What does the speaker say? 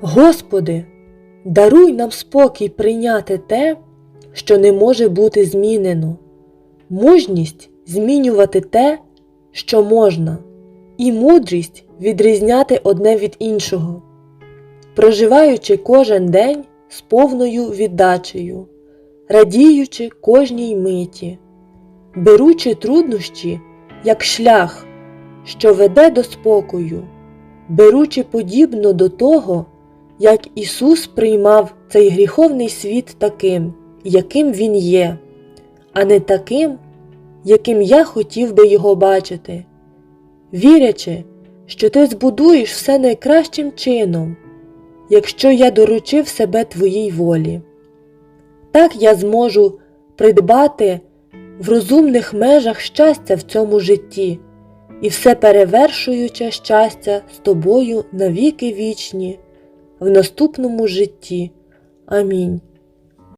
Господи, даруй нам спокій прийняти те, що не може бути змінено, мужність змінювати те, що можна, і мудрість відрізняти одне від іншого, проживаючи кожен день з повною віддачею, радіючи кожній миті, беручи труднощі як шлях, що веде до спокою, беручи подібно до того, як Ісус приймав цей гріховний світ таким, яким Він є, а не таким, яким я хотів би його бачити, вірячи, що ти збудуєш все найкращим чином, якщо я доручив себе Твоїй волі. Так я зможу придбати в розумних межах щастя в цьому житті і все перевершуюче щастя з тобою навіки вічні в наступному житті. Амінь.